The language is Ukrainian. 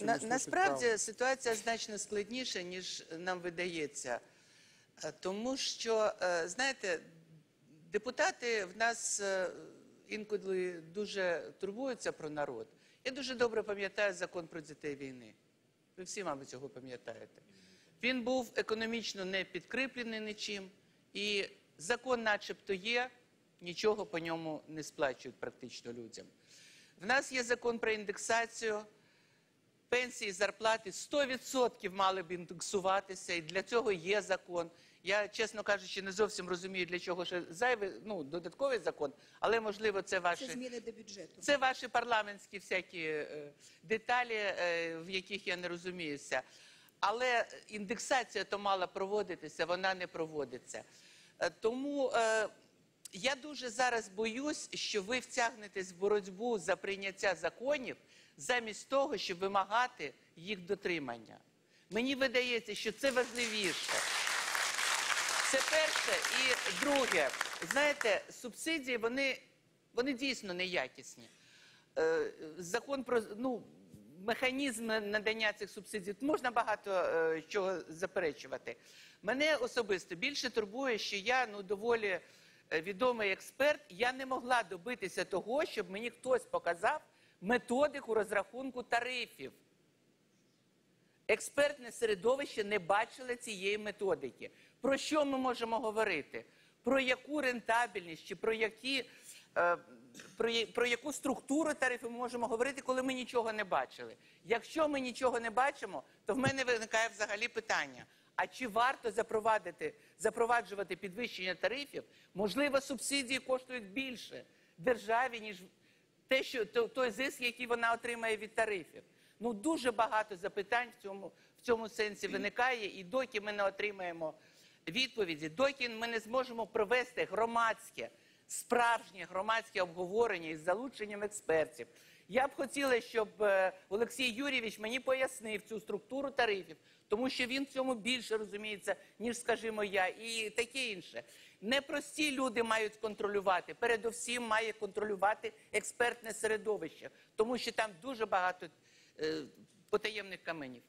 На, насправді ситуація значно складніша, ніж нам видається. Е, Тому що, е, знаєте, депутати в нас е, інколи дуже турбуються про народ. Я дуже добре пам'ятаю закон про дітей війни. Ви всі, мабуть, цього пам'ятаєте. Він був економічно не підкріплений нічим, і закон, начебто, є, нічого по ньому не сплачують практично людям. В нас є закон про індексацію пенсії, зарплати 100% мали б індексуватися, і для цього є закон. Я, чесно кажучи, не зовсім розумію, для чого ще зайвий, ну, додатковий закон, але можливо це ваші Це зміни до бюджету. це ваші парламентські всякі е, деталі, е, в яких я не розуміюся. Але індексація то мала проводитися, вона не проводиться. Е, Тому е, я дуже зараз боюсь, що ви втягнетесь в боротьбу за прийняття законів замість того, щоб вимагати їх дотримання. Мені видається, що це важливіше. Це перше. І друге, знаєте, субсидії вони, вони дійсно неякісні. Е, закон про ну, механізм надання цих субсидій можна багато е, чого заперечувати. Мене особисто більше турбує, що я ну доволі відомий експерт. Я не могла добитися того, щоб мені хтось показав методику розрахунку тарифів. Експертне середовище не бачило цієї методики. Про що ми можемо говорити? Про яку рентабельність чи про які. е, Про, про яку структуру тарифів ми можемо говорити, коли ми нічого не бачили? Якщо ми нічого не бачимо, то в мене виникає взагалі питання: а чи варто запровадити, запроваджувати підвищення тарифів? Можливо, субсидії коштують більше державі, ніж те, що то- той зиск, який вона отримає від тарифів. Ну дуже багато запитань в цьому в цьому сенсі виникає, і доки ми не отримаємо відповіді, доки ми не зможемо провести громадське, справжнє громадське обговорення із залученням експертів. Я б хотіла, щоб е, Олексій Юрійович мені пояснив цю структуру тарифів, тому що він в цьому більше розуміється, ніж, скажімо, я, і таке інше. Непрості люди мають контролювати. Передовсім має контролювати експертне середовище, тому що там дуже багато е, потаємних каменів.